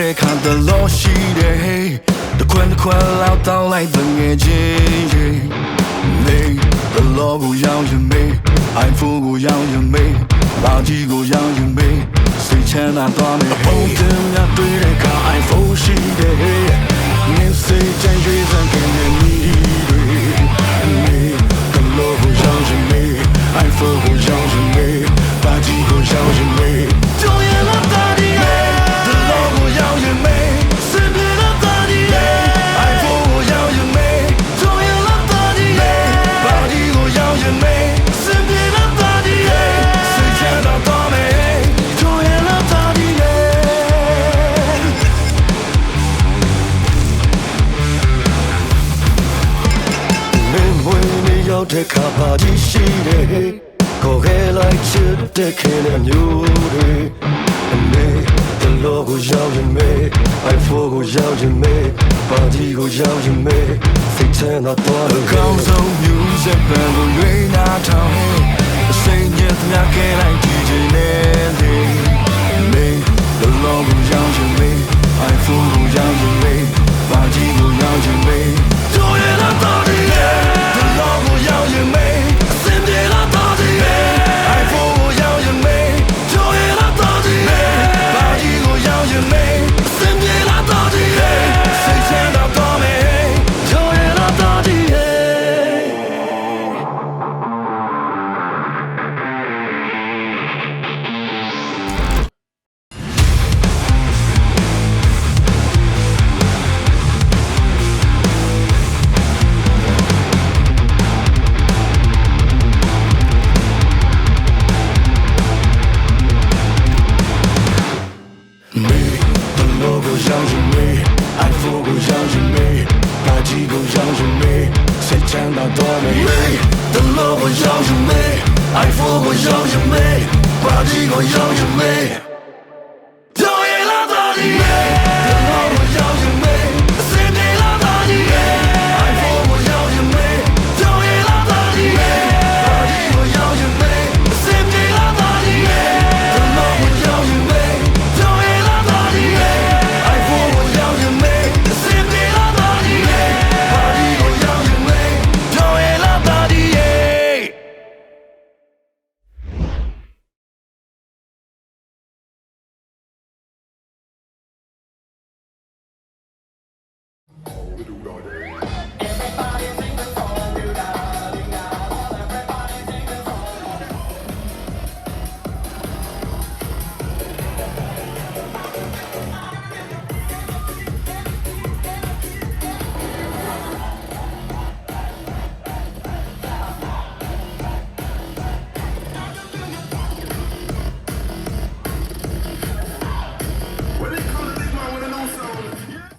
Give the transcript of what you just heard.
တဲ့ခါတလို့ရှိတယ်ဟေးတခွန်းတခွန်းလောက်တောင်းလိုက်တဲ့ငယ်ချင်းရေနေတလို့ကိုရောင်းရင်မေး iPhone ကိုရောင်းရင်မေးဘာကြီးကိုရောင်းရင်မေးစိတ်ချမ်းသာသွားမယ်ဟေးတင်မြတ်တွေ့တဲ့ခါ iPhone ရှိတယ်ဟေးငင်းစိတ်ချမ်းရွှေစံကင်း ရောက်တဲ့ခါပါကြီးရှိတယ်ကိုခဲလိုက်ချစ်တဲ့ခဲနဲ့မျိုးတွေအနေတလောကိုရောက်ရင်မေး iPhone ကိုရောက်ရင်မေးပါတီကိုရောက်ရင်မေးစိတ်ချမ်းသာတော့အကောင်းဆုံး music band ကိုရွေးနာထောင် 让人美 i forget 让人美把机构让人累砌墙打断美。the lawn 爱富过 young 人美把机构让人美 going to